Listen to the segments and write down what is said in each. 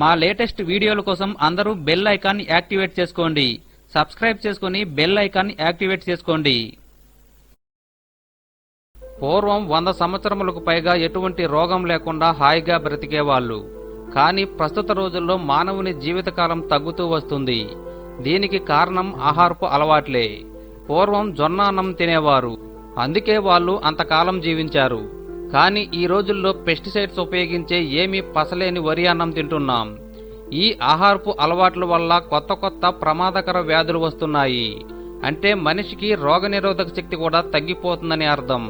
మా లేటెస్ట్ వీడియోల కోసం అందరూ బెల్ ఐకాన్ యాక్టివేట్ చేసుకోండి. సబ్స్క్రైబ్ చేసుకుని బెల్ ఐకాన్ యాక్టివేట్ చేసుకోండి. పూర్వం వంద సంవత్సరములకు పైగా ఎటువంటి రోగం లేకుండా హాయిగా బ్రతికేవాళ్ళు. కానీ ప్రస్తుత రోజుల్లో మానవుని జీవితకాలం తగ్గుతూ వస్తుంది. దీనికి కారణం ఆహారపు అలవాట్లే. పూర్వం జొన్న అన్నం తినేవారు. అందుకే వాళ్ళు అంతకాలం జీవించారు. కానీ ఈ రోజుల్లో పెస్టిసైడ్స్ ఉపయోగించే ఏమీ పసలేని వరి అన్నం తింటున్నాం. ఈ ఆహారపు అలవాట్ల వల్ల కొత్త కొత్త ప్రమాదకర వ్యాధులు వస్తున్నాయి. అంటే మనిషికి రోగనిరోధక శక్తి కూడా తగ్గిపోతుందని అర్థం.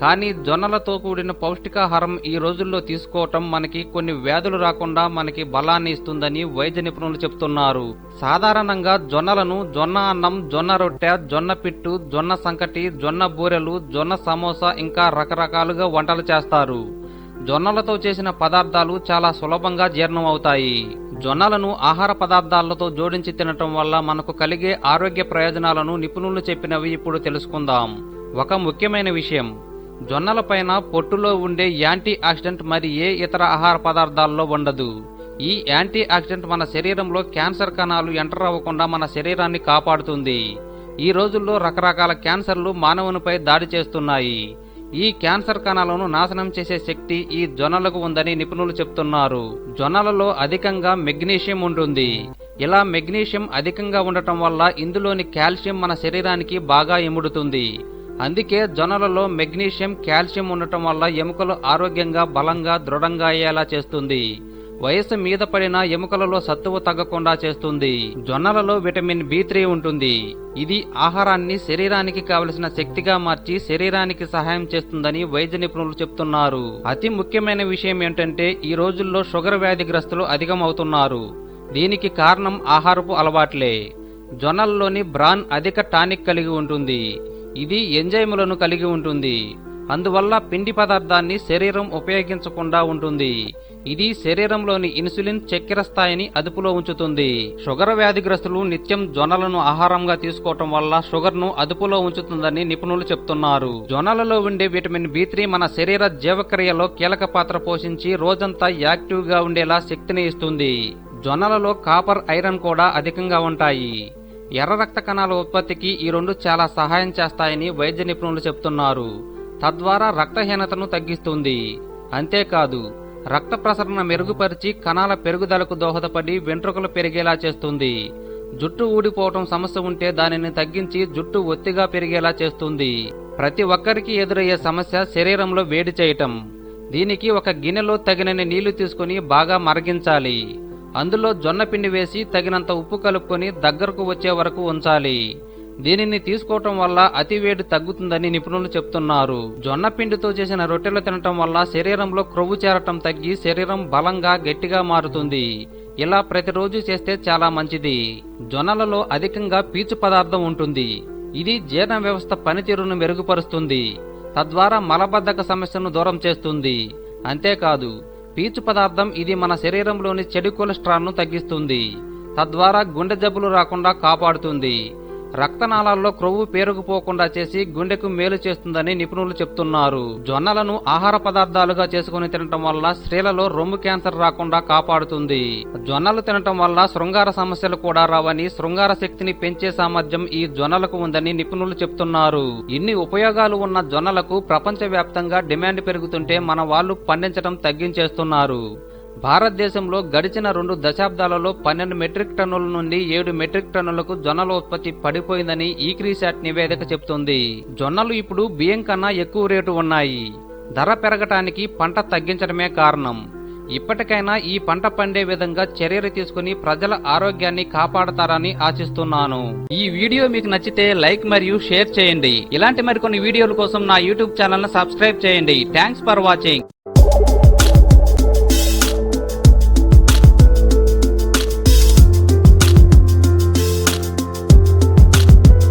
కానీ జొన్నలతో కూడిన పౌష్టికాహారం ఈ రోజుల్లో తీసుకోవటం మనకి కొన్ని వ్యాధులు రాకుండా మనకి బలాన్ని ఇస్తుందని వైద్య నిపుణులు చెప్తున్నారు. సాధారణంగా జొన్నలను జొన్న అన్నం జొన్న రొట్టె జొన్న పిట్టు జొన్న సంకటి జొన్న బూరెలు జొన్న సమోసా ఇంకా రకరకాలుగా వంటలు చేస్తారు. జొన్నలతో చేసిన పదార్థాలు చాలా సులభంగా జీర్ణం అవుతాయి. జొన్నలను ఆహార పదార్థాలతో జోడించి తినటం వల్ల మనకు కలిగే ఆరోగ్య ప్రయోజనాలను నిపుణులు చెప్పినవి ఇప్పుడు తెలుసుకుందాం. ఒక ముఖ్యమైన విషయం. జొన్నలపైన పొట్టులో ఉండే యాంటీ ఆక్సిడెంట్ మరి ఏ ఇతర ఆహార పదార్థాల్లో ఉండదు. ఈ యాంటీ ఆక్సిడెంట్ మన శరీరంలో క్యాన్సర్ కణాలు ఎంటర్ అవ్వకుండా మన శరీరాన్ని కాపాడుతుంది. ఈ రోజుల్లో రకరకాల క్యాన్సర్లు మానవునిపై దాడి చేస్తున్నాయి. ఈ క్యాన్సర్ కణాలను నాశనం చేసే శక్తి ఈ జొన్నలకు ఉందని నిపుణులు చెప్తున్నారు. జొన్నలలో అధికంగా మెగ్నీషియం ఉంటుంది. ఇలా మెగ్నీషియం అధికంగా ఉండటం వల్ల ఇందులోని కాల్షియం మన శరీరానికి బాగా ఇముడుతుంది. అందుకే జొన్నలలో మెగ్నీషియం కాల్షియం ఉండటం వల్ల ఎముకలు ఆరోగ్యంగా బలంగా దృఢంగా అయ్యేలా చేస్తుంది. వయసు మీద పడిన ఎముకలలో సత్తువ తగ్గకుండా చేస్తుంది. జొన్నలలో విటమిన్ బి త్రీ ఉంటుంది. ఇది ఆహారాన్ని శరీరానికి కావలసిన శక్తిగా మార్చి శరీరానికి సహాయం చేస్తుందని వైద్య నిపుణులు చెప్తున్నారు. అతి ముఖ్యమైన విషయం ఏంటంటే ఈ రోజుల్లో షుగర్ వ్యాధిగ్రస్తులు అధికమవుతున్నారు. దీనికి కారణం ఆహారపు అలవాట్లే. జొన్నలలోని బ్రాన్ అధిక టానిక్ కలిగి ఉంటుంది. ఇది ఎంజైములను కలిగి ఉంటుంది. అందువల్ల పిండి పదార్థాన్ని శరీరం ఉపయోగించకుండా ఉంటుంది. ఇది శరీరంలోని ఇన్సులిన్ చక్కెర స్థాయిని అదుపులో ఉంచుతుంది. షుగర్ వ్యాధిగ్రస్తులు నిత్యం జొన్నలను ఆహారంగా తీసుకోవటం వల్ల షుగర్ను అదుపులో ఉంచుతుందని నిపుణులు చెప్తున్నారు. జొన్నలలో ఉండే విటమిన్ బి త్రీ మన శరీర జీవక్రియలో కీలక పాత్ర పోషించి రోజంతా యాక్టివ్గా ఉండేలా శక్తిని ఇస్తుంది. జొన్నలలో కాపర్ ఐరన్ కూడా అధికంగా ఉంటాయి. ఎర్ర రక్త కణాల ఉత్పత్తికి ఈ రెండు చాలా సహాయం చేస్తాయని వైద్య నిపుణులు చెప్తున్నారు. తద్వారా రక్తహీనతను తగ్గిస్తుంది. అంతేకాదు రక్త ప్రసరణ మెరుగుపరిచి కణాల పెరుగుదలకు దోహదపడి వెంట్రుకలు పెరిగేలా చేస్తుంది. జుట్టు ఊడిపోవటం సమస్య ఉంటే దానిని తగ్గించి జుట్టు ఒత్తిగా పెరిగేలా చేస్తుంది. ప్రతి ఒక్కరికి ఎదురయ్యే సమస్య శరీరంలో వేడి చేయటం. దీనికి ఒక గిన్నెలో తగినన్ని నీళ్ళు తీసుకుని బాగా మరిగించాలి. అందులో జొన్న పిండి వేసి తగినంత ఉప్పు కలుపుకొని దగ్గరకు వచ్చే వరకు ఉంచాలి. దీనిని తీసుకోవటం వల్ల అతి వేడి తగ్గుతుందని నిపుణులు చెప్తున్నారు. జొన్న పిండితో చేసిన రొట్టెలు తినటం వల్ల శరీరంలో క్రొవ్వు చేరటం తగ్గి శరీరం బలంగా గట్టిగా మారుతుంది. ఇలా ప్రతిరోజు చేస్తే చాలా మంచిది. జొన్నలలో అధికంగా పీచు పదార్థం ఉంటుంది. ఇది జీర్ణ వ్యవస్థ పనితీరును మెరుగుపరుస్తుంది. తద్వారా మలబద్ధక సమస్యను దూరం చేస్తుంది. అంతేకాదు పీచు పదార్థం ఇది మన శరీరంలోని చెడు కొలెస్ట్రాల్ను తగ్గిస్తుంది. తద్వారా గుండె జబ్బులు రాకుండా కాపాడుతుంది. రక్తనాళాల్లో క్రొవ్వు పేరుకుపోకుండా చేసి గుండెకు మేలు చేస్తుందని నిపుణులు చెప్తున్నారు. జొన్నలను ఆహార పదార్థాలుగా చేసుకుని తినటం వల్ల స్త్రీలలో రొమ్ము క్యాన్సర్ రాకుండా కాపాడుతుంది. జొన్నలు తినటం వల్ల శృంగార సమస్యలు కూడా రావని శృంగార శక్తిని పెంచే సామర్థ్యం ఈ జొన్నలకు ఉందని నిపుణులు చెప్తున్నారు. ఇన్ని ఉపయోగాలు ఉన్న జొన్నలకు ప్రపంచవ్యాప్తంగా డిమాండ్ పెరుగుతుంటే మన వాళ్ళు పండించడం తగ్గించేస్తున్నారు. భారతదేశంలో గడిచిన రెండు దశాబ్దాలలో పన్నెండు మెట్రిక్ టన్నుల నుండి ఏడు మెట్రిక్ టన్నులకు జొన్నల ఉత్పత్తి పడిపోయిందని ఈక్రీశాట్ నివేదిక చెబుతుంది. జొన్నలు ఇప్పుడు బియ్యం కన్నా ఎక్కువ రేటు ఉన్నాయి. ధర పెరగటానికి పంట తగ్గించడమే కారణం. ఇప్పటికైనా ఈ పంట పండే విధంగా చర్యలు తీసుకుని ప్రజల ఆరోగ్యాన్ని కాపాడతారని ఆశిస్తున్నాను. ఈ వీడియో మీకు నచ్చితే లైక్ మరియు షేర్ చేయండి. ఇలాంటి మరికొన్ని వీడియోల కోసం నా యూట్యూబ్ ఛానల్ సబ్స్క్రైబ్ చేయండి. Thanks for watching.